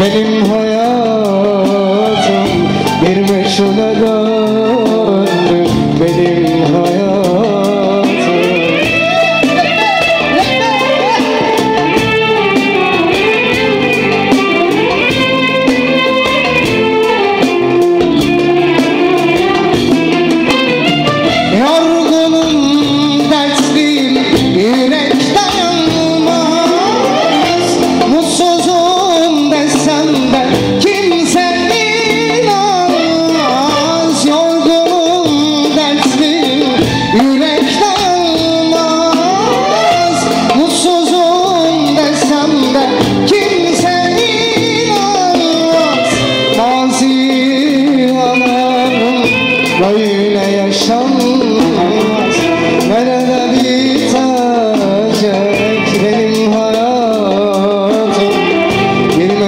Benim hayatım